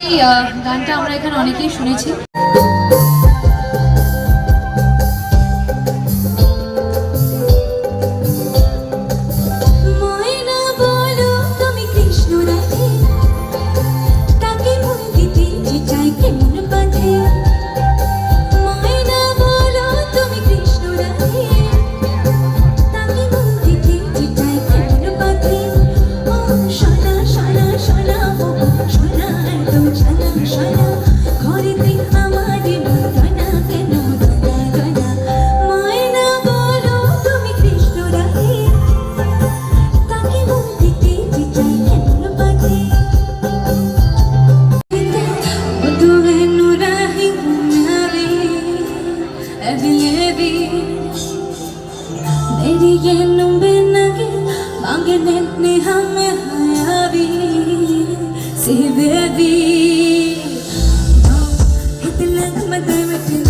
এই গানটা আমরা এখানে অনেকেই শুনেছি। 길이에 눈빛나게 망개낸 내 향해 하야비 See baby No, hit the leg of my diamond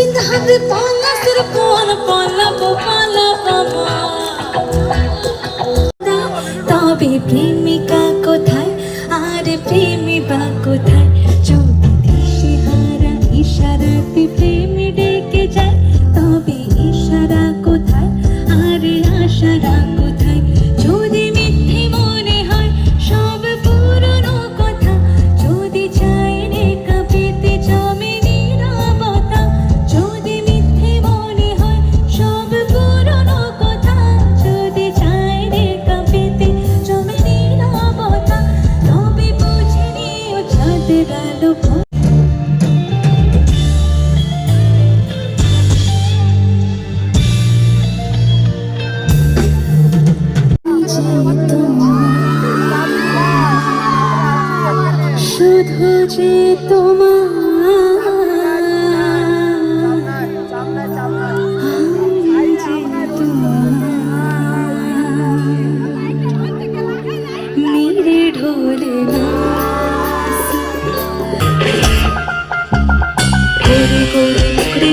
বিধান পালা তোর কোন পালাবো পালাবো তবে প্রেমিকা কোথায়? আর প্রেমিকা ভালো শুধু যে তোমার। ঢোলে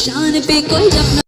शान पे कोई अपना